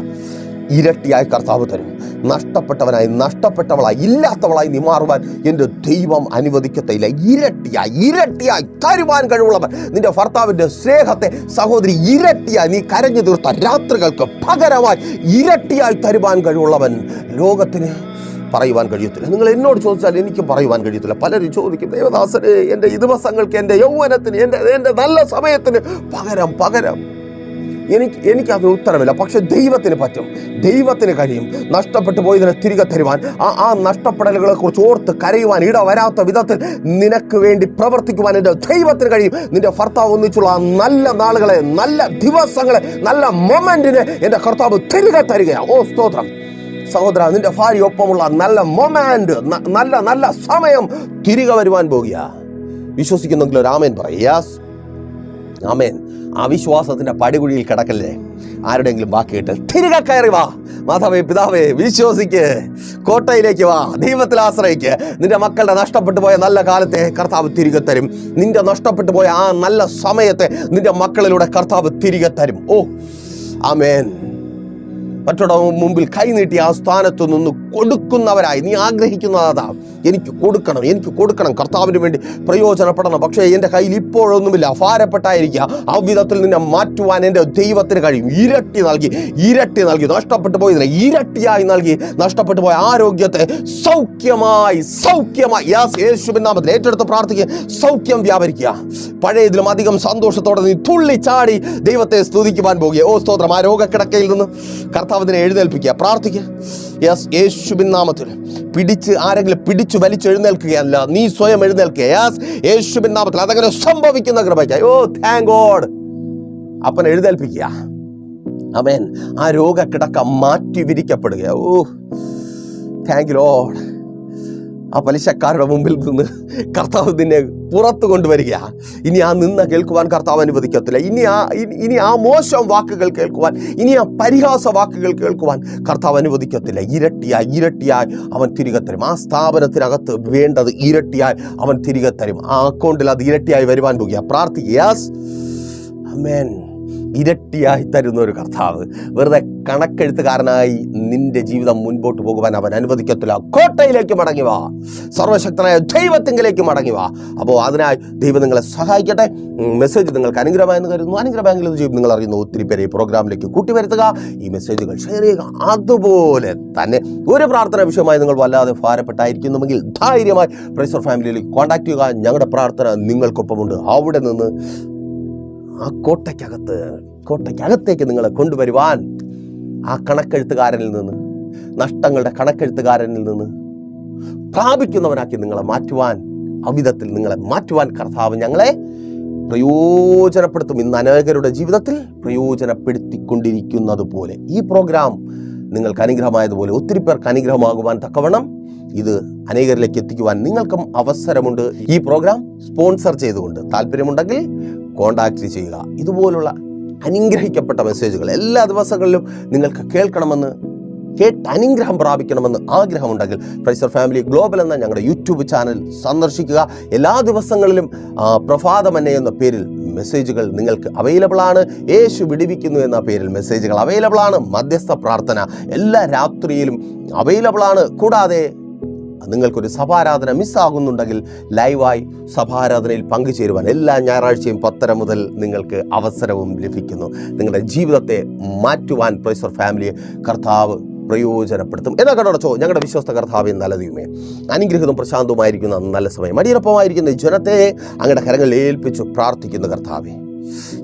ഇരട്ടിയായി കർത്താവ് തരും. നഷ്ടപ്പെട്ടവനായി നഷ്ടപ്പെട്ടവളായി ഇല്ലാത്തവളായി നീ മാറുവാൻ എന്റെ ദൈവം അനുവദിക്കത്തില്ല. ഇരട്ടിയായി ഇരട്ടിയായി തരുവാൻ കഴിവുള്ളവൻ നിന്റെ ഭർത്താവിന്റെ സ്നേഹത്തെ സഹോദരി ഇരട്ടിയായി നീ കരഞ്ഞു തീർത്ത രാത്രികൾക്ക് പകരമായി ഇരട്ടിയായി തരുവാൻ കഴിവുള്ളവൻ. ലോകത്തിന് പറയുവാൻ കഴിയത്തില്ല. നിങ്ങൾ എന്നോട് ചോദിച്ചാൽ എനിക്ക് പറയുവാൻ കഴിയത്തില്ല. പലരും ചോദിക്കും ദേവദാസന് എന്റെ ഈ ദിവസങ്ങൾക്ക് എന്റെ യൗവനത്തിന് എന്റെ എന്റെ നല്ല സമയത്തിന് പകരം പകരം. എനിക്ക് എനിക്ക് അതിന് ഉത്തരമില്ല. പക്ഷെ ദൈവത്തിന് പറ്റും. ദൈവത്തിന് കഴിയും. നഷ്ടപ്പെട്ടു പോയതിനെ തിരികെ തരുവാൻ. ആ ആ നഷ്ടപ്പെടലുകളെ കുറിച്ച് ഓർത്ത് കരയുവാൻ ഇട വരാത്ത വിധത്തിൽ നിനക്ക് വേണ്ടി പ്രവർത്തിക്കുവാൻ എന്റെ ദൈവത്തിന് കഴിയും. നിന്റെ ഭർത്താവ് ഒന്നിച്ചുള്ള ആ നല്ല നാളുകളെ നല്ല ദിവസങ്ങളെ നല്ല മൊമെന്റിനെ എന്റെ കർത്താവ് തിരികെ തരികയാണ്. ഓ സ്തോത്രം. സഹോദര നിന്റെ ഭാര്യയൊപ്പമുള്ള നല്ല മൊമാൻഡ് നല്ല നല്ല സമയം തിരികെ വരുവാൻ പോകുക. വിശ്വസിക്കുന്നെങ്കിൽ ഒരു ആമേൻ പറയും. യാസ് ആമേൻ. ആ വിശ്വാസത്തിന്റെ പടികുഴിയിൽ കിടക്കല്ലേ? ആരുടെയെങ്കിലും ബാക്കി കേട്ട് തിരികെ കയറി വാ. മാതാവേ പിതാവേ വിശ്വസിക്ക്. കോട്ടയിലേക്ക് വാ. ദൈവത്തിൽ ആശ്രയിക്ക്. നിന്റെ മക്കളുടെ നഷ്ടപ്പെട്ടു പോയ നല്ല കാലത്തെ കർത്താവ് തിരികെ തരും. നിന്റെ നഷ്ടപ്പെട്ടു പോയ ആ നല്ല സമയത്തെ നിന്റെ മക്കളിലൂടെ കർത്താവ് തിരികെ തരും. ഓ ആമേൻ. മറ്റുള്ള മുമ്പിൽ കൈനീട്ടി ആ സ്ഥാനത്ത് നിന്ന് കൊടുക്കുന്നവരായി. നീ ആഗ്രഹിക്കുന്നതാ എനിക്ക് കൊടുക്കണം എനിക്ക് കൊടുക്കണം. കർത്താവിന് വേണ്ടി പ്രയോജനപ്പെടണം. പക്ഷേ എന്റെ കയ്യിൽ ഇപ്പോഴൊന്നുമില്ല. ഭാരപ്പെട്ടായിരിക്കുക. ആ വിധത്തിൽ നിന്നെ മാറ്റുവാൻ എന്റെ ദൈവത്തിന് കഴിയും. ഇരട്ടി നൽകി ഇരട്ടി നൽകി. നഷ്ടപ്പെട്ടു പോയതിനെ ഇരട്ടിയായി നൽകി. നഷ്ടപ്പെട്ടു പോയ ആരോഗ്യത്തെ സൗഖ്യമായി സൗഖ്യമായി. യാസ് യേശുവിൻ നാമത്തിൽ ഏറ്റെടുത്ത് പ്രാർത്ഥിക്കുക. സൗഖ്യം വ്യാപരിക്കുക. പഴയതിലും അധികം സന്തോഷത്തോടെ നീ തുള്ളിച്ചാടി ദൈവത്തെ സ്തുതിക്കുവാൻ പോകുക. ഓ സ്തോത്രം. ആ രോഗക്കിടക്കയിൽ നിന്ന് കർത്താവിനെ എഴുന്നേൽപ്പിക്കുക. പ്രാർത്ഥിക്കുക. യെസ് യേശുവിൻ നാമത്തിൽ പിടിച്ച് ആരെങ്കിലും പിടിച്ചു വലിച്ചെഴുന്നേൽക്കുകയല്ല നീ സ്വയം എഴുന്നേൽക്കുക. യാസ് യേശുബിൻ നാമത്തിൽ അതങ്ങനെ സംഭവിക്കുന്ന കൃപയ്ക്കായി. ഓ താങ്ക് ഗോഡ് അപ്പൻ എഴുന്നേൽപ്പിക്കുക. അവൻ ആ രോഗ കിടക്ക മാറ്റി വിരിക്കപ്പെടുക ഓ താങ്ക് ലോഡ് ആ പലിശക്കാരുടെ മുമ്പിൽ നിന്ന് കർത്താവ് നിന്നെ പുറത്തു കൊണ്ടുവരിക. ഇനി ആ നിന്ന് കേൾക്കുവാൻ കർത്താവ് അനുവദിക്കത്തില്ല. ഇനി ആ ഇനി- ആ മോശം വാക്കുകൾ കേൾക്കുവാൻ ഇനി ആ പരിഹാസ വാക്കുകൾ കേൾക്കുവാൻ കർത്താവ് അനുവദിക്കത്തില്ല. ഇരട്ടിയായി ഇരട്ടിയായി അവൻ തിരികെ തരും. ആ സ്ഥാപനത്തിനകത്ത് വേണ്ടത് ഇരട്ടിയായി അവൻ തിരികെ തരും. ആ അക്കൗണ്ടിൽ അത് ഇരട്ടിയായി വരുവാൻ പോകുക. പ്രാർത്ഥിക്കുക. യെസ് അമേൻ ഇരട്ടിയായി തരുന്ന ഒരു കർത്താവ്. വെറുതെ കണക്കെഴുത്തുകാരനായി നിന്റെ ജീവിതം മുൻപോട്ട് പോകുവാൻ അവൻ അനുവദിക്കത്തില്ല. കോട്ടയിലേക്ക് മടങ്ങി വാ. സർവശക്തനായ ദൈവത്തിങ്കിലേക്ക് മടങ്ങി വാ. അപ്പോൾ അതിനായി ദൈവം നിങ്ങളെ സഹായിക്കട്ടെ. മെസ്സേജ് നിങ്ങൾക്ക് അനുഗ്രഹമായെന്ന് കരുതുന്നു. അനുഗ്രഹമെങ്കിലും ജീവിതം നിങ്ങൾ അറിയുന്ന. ഒത്തിരി പേരെ ഈ പ്രോഗ്രാമിലേക്ക് കൂട്ടിവരുത്തുക. ഈ മെസ്സേജുകൾ ഷെയർ ചെയ്യുക. അതുപോലെ തന്നെ ഒരു പ്രാർത്ഥന വിഷയമായി നിങ്ങൾ വല്ലാതെ ഭാരപ്പെട്ടായിരിക്കുന്നുവെങ്കിൽ ധൈര്യമായി പ്രൈസർ ഫാമിലിയിലേക്ക് കോൺടാക്ട് ചെയ്യുക. ഞങ്ങളുടെ പ്രാർത്ഥന നിങ്ങൾക്കൊപ്പമുണ്ട്. അവിടെ നിന്ന് ആ കോട്ടയ്ക്കകത്ത് കോട്ടയ്ക്കകത്തേക്ക് നിങ്ങളെ കൊണ്ടുവരുവാൻ ആ കണക്കെഴുത്തുകാരനിൽ നിന്ന് നഷ്ടങ്ങളുടെ കണക്കെഴുത്തുകാരനിൽ നിന്ന് പ്രാപിക്കുന്നവനാക്കി നിങ്ങളെ മാറ്റുവാൻ അമിതത്തിൽ നിങ്ങളെ മാറ്റുവാൻ കർത്താവ് ഞങ്ങളെ പ്രയോജനപ്പെടുത്തും ഇന്ന് അനേകരുടെ ജീവിതത്തിൽ പ്രയോജനപ്പെടുത്തിക്കൊണ്ടിരിക്കുന്നത് പോലെ ഈ പ്രോഗ്രാം നിങ്ങൾക്ക് അനുഗ്രഹമായതുപോലെ ഒത്തിരി പേർക്ക് അനുഗ്രഹമാകുവാൻ തക്കവണ്ണം ഇത് അനേകരിലേക്ക് എത്തിക്കുവാൻ നിങ്ങൾക്കും അവസരമുണ്ട്. ഈ പ്രോഗ്രാം സ്പോൺസർ ചെയ്തുകൊണ്ട് താല്പര്യമുണ്ടെങ്കിൽ കോണ്ടാക്ട് ചെയ്യുക. ഇതുപോലുള്ള അനുഗ്രഹിക്കപ്പെട്ട മെസ്സേജുകൾ എല്ലാ ദിവസങ്ങളിലും നിങ്ങൾക്ക് കേൾക്കണമെന്ന് കേട്ട് അനുഗ്രഹം പ്രാപിക്കണമെന്ന് ആഗ്രഹമുണ്ടെങ്കിൽ പ്രൈസർ ഫാമിലി ഗ്ലോബൽ എന്ന ഞങ്ങളുടെ യൂട്യൂബ് ചാനൽ സന്ദർശിക്കുക. എല്ലാ ദിവസങ്ങളിലും പ്രഭാതമന്നെ എന്ന പേരിൽ മെസ്സേജുകൾ നിങ്ങൾക്ക് അവൈലബിൾ ആണ്. യേശു വിടിവിക്കുന്നു എന്ന പേരിൽ മെസ്സേജുകൾ അവൈലബിൾ ആണ്. മധ്യസ്ഥ പ്രാർത്ഥന എല്ലാ രാത്രിയിലും അവൈലബിൾ ആണ്. കൂടാതെ നിങ്ങൾക്കൊരു സഭാരാധന മിസ്സാകുന്നുണ്ടെങ്കിൽ ലൈവായി സഭാരാധനയിൽ പങ്കുചേരുവാൻ എല്ലാ ഞായറാഴ്ചയും പത്തര മുതൽ നിങ്ങൾക്ക് അവസരവും ലഭിക്കുന്നു. നിങ്ങളുടെ ജീവിതത്തെ മാറ്റുവാൻ പ്രൈസർ ഫാമിലിയെ കർത്താവ് പ്രയോജനപ്പെടുത്തും. എന്നാ കണ്ടടച്ചോ ഞങ്ങളുടെ വിശ്വസ്ത കർത്താവ് നല്ല ദൈവമേ അനുഗ്രഹിതവും പ്രശാന്തവുമായിരിക്കുന്ന നല്ല സമയം. അടിയറപ്പമായിരിക്കുന്ന ജനത്തെ അങ്ങയുടെ കരങ്ങളിൽ ഏൽപ്പിച്ചു പ്രാർത്ഥിക്കുന്ന കർത്താവേ.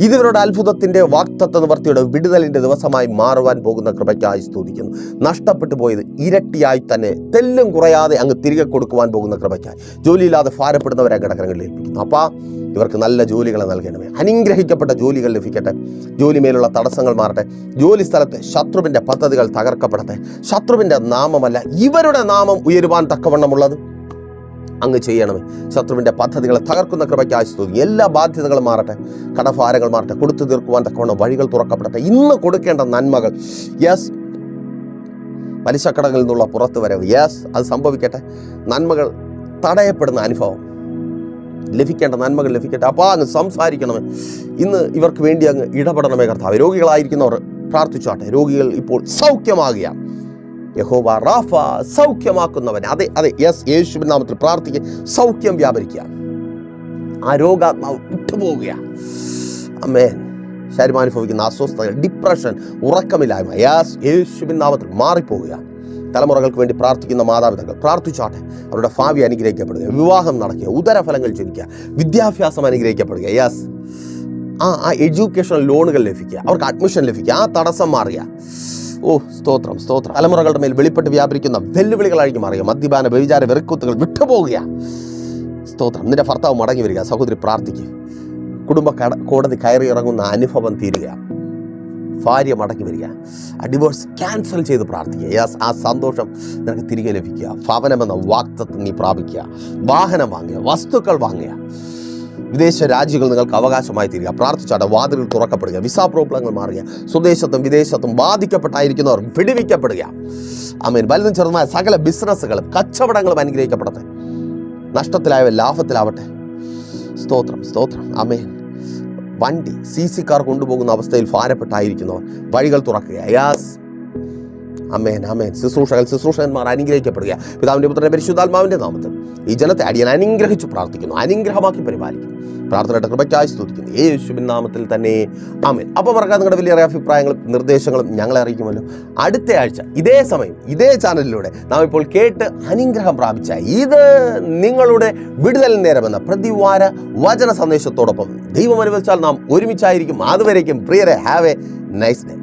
ഇതിവരുടെ അത്ഭുതത്തിന്റെ വാക്തത്വ നിവർത്തിയുടെ വിടുതലിന്റെ ദിവസമായി മാറുവാൻ പോകുന്ന കൃപയ്ക്കായി സ്തുതിക്കുന്നു. നഷ്ടപ്പെട്ടു പോയത് ഇരട്ടിയായി തന്നെ തെല്ലും കുറയാതെ അങ്ങ് തിരികെ കൊടുക്കുവാൻ പോകുന്ന കൃപയ്ക്കായി. ജോലിയില്ലാതെ ഭാരപ്പെടുന്നവരെ ഘടകങ്ങളിൽ ഏൽപ്പിക്കുന്നു. അപ്പാ ഇവർക്ക് നല്ല ജോലികൾ നൽകണമേ. അനുഗ്രഹിക്കപ്പെട്ട ജോലികൾ ലഭിക്കട്ടെ. ജോലി മേലുള്ള തടസ്സങ്ങൾ മാറട്ടെ. ജോലി സ്ഥലത്തെ ശത്രുവിന്റെ പദ്ധതികൾ തകർക്കപ്പെടട്ടെ. ശത്രുവിന്റെ നാമമല്ല ഇവരുടെ നാമം ഉയരുവാൻ തക്കവണ്ണമുള്ളത്. അങ്ങ് ചെയ്യണമേ. ശത്രുവിന്റെ പദ്ധതികളെ തകർക്കുന്ന കൃപയ്ക്കായി തോന്നി എല്ലാ ബാധ്യതകളും മാറട്ടെ. കടഭാരങ്ങൾ മാറട്ടെ. കൊടുത്തു തീർക്കുവാൻ തക്കവണ്ണം വഴികൾ തുറക്കപ്പെടട്ടെ. ഇന്ന് കൊടുക്കേണ്ട നന്മകൾ. യെസ് പലിശക്കടകളിൽ നിന്നുള്ള പുറത്തു വരവ്. യെസ് അത് സംഭവിക്കട്ടെ. നന്മകൾ തടയപ്പെടുന്ന അനുഭവം. ലഭിക്കേണ്ട നന്മകൾ ലഭിക്കട്ടെ. അപ്പോൾ അങ്ങ് സംസാരിക്കണമേ. ഇന്ന് ഇവർക്ക് വേണ്ടി അങ്ങ് ഇടപെടണമേ കർത്താവ്. രോഗികളായിരിക്കുന്നവർ പ്രാർത്ഥിച്ചാട്ടെ രോഗികൾ ഇപ്പോൾ സൗഖ്യമാകുക യഹോവ റാഫ സൗഖ്യമാക്കുന്നവൻ. അതെ അതെ യെസ് യേശുവിൻ നാമത്തിൽ പ്രാർത്ഥിക്കുക. സൗഖ്യം വ്യാപരിക്കുക. ആ രോഗാത്മാവ് വിട്ടുപോവുകയാണ് അമ്മേൻ ശരീരം അനുഭവിക്കുന്ന അസ്വസ്ഥതകൾ ഡിപ്രഷൻ ഉറക്കമില്ലായ്മ. യാസ് യേശുവിൻ നാമത്തിൽ മാറിപ്പോവുക തലമുറകൾക്ക് വേണ്ടി പ്രാർത്ഥിക്കുന്ന മാതാപിതാക്കൾ പ്രാർത്ഥിച്ചാട്ടെ അവരുടെ ഭാവി അനുഗ്രഹിക്കപ്പെടുക. വിവാഹം നടക്കുക ഉദരഫലങ്ങൾ ജനിക്കുക വിദ്യാഭ്യാസം അനുഗ്രഹിക്കപ്പെടുക. യാസ്. ആ ആ എഡ്യൂക്കേഷണൽ ലോണുകൾ ലഭിക്കുക. അവർക്ക് അഡ്മിഷൻ ലഭിക്കുക. ആ തടസ്സം മാറുക. ഓ സ്തോത്രം സ്തോത്രം. തലമുറകളുടെ മേൽ വെളിപ്പെട്ട് വ്യാപരിക്കുന്ന വെല്ലുവിളികളായിരിക്കും മാറിയ മദ്യപാന വ്യവിചാര വെറുക്കുത്തുകൾ വിട്ടുപോകുക. സ്തോത്രം. നിന്റെ ഭർത്താവ് മടങ്ങി വരിക. സഹോദരി പ്രാർത്ഥിക്കുക. കുടുംബ കട കോടതി കയറി ഇറങ്ങുന്ന അനുഭവം തീരുക. ഭാര്യ മടങ്ങി വരിക. ആ ഡിവോഴ്സ് ക്യാൻസൽ ചെയ്ത് പ്രാർത്ഥിക്കുക. യെസ് ആ സന്തോഷം നിനക്ക് തിരികെ ലഭിക്കുക. ഭവനമെന്ന വാക്തത്വം നീ പ്രാപിക്കുക. വാഹനം വാങ്ങുക. വസ്തുക്കൾ വാങ്ങുക. വിദേശ രാജ്യങ്ങൾ നിങ്ങൾക്ക് അവകാശമായി തീരുക. പ്രാർത്ഥിച്ചാട്ടെ വാതിലുകൾ തുറക്കപ്പെടുക. വിസ പ്രോബ്ലങ്ങൾ മാറുക. സ്വദേശത്തും വിദേശത്തും ബാധിക്കപ്പെട്ടായിരിക്കുന്നവർ വിടുവിക്കപ്പെടുക. അമീൻ വലുതും ചെറുതുമായ സകല ബിസിനസ്സുകളും കച്ചവടങ്ങളും അനുഗ്രഹിക്കപ്പെടട്ടെ. നഷ്ടത്തിലായവ ലാഭത്തിലാവട്ടെ. സ്തോത്രം സ്തോത്രം. അമേൻ വണ്ടി സി സി കാർ കൊണ്ടുപോകുന്ന അവസ്ഥയിൽ ഭാരപ്പെട്ടായിരിക്കുന്നവർ വഴികൾ തുറക്കുക. യാസ് അമേൻ അമേൻ ശുശ്രൂഷകൻ ശുശ്രൂഷകന്മാർ അനുഗ്രഹിക്കപ്പെടുക. പിതാവിന്റെ പുത്രന്റെ പരിശുദ്ധാത്മാവിന്റെ നാമത്തിൽ ഈ ജനത്തെ അടിയൻ അനുഗ്രഹിച്ചു പ്രാർത്ഥിക്കുന്നു അനുഗ്രഹമാക്കി പരിപാലിക്കുന്നു. പ്രാർത്ഥനയുടെ കൃപയ്ക്കായി സ്തുതിക്കുന്നു. യേശുവിൻ നാമത്തിൽ തന്നെ ആമേൻ. അപ്പോൾ മറക്കാൻ നിങ്ങളുടെ വലിയ അഭിപ്രായങ്ങളും നിർദ്ദേശങ്ങളും ഞങ്ങളെ അറിയിക്കുമല്ലോ. അടുത്ത ആഴ്ച ഇതേ സമയം ഇതേ ചാനലിലൂടെ നാം ഇപ്പോൾ കേട്ട് അനുഗ്രഹം പ്രാപിച്ച ഇത് നിങ്ങളുടെ വിടുതൽ നേരമെന്ന പ്രതിവാര വചന സന്ദേശത്തോടൊപ്പം ദൈവം അനുവദിച്ചാൽ നാം ഒരുമിച്ചായിരിക്കും. അതുവരേക്കും പ്രിയരെ ഹാവ് എ നൈസ് ഡേ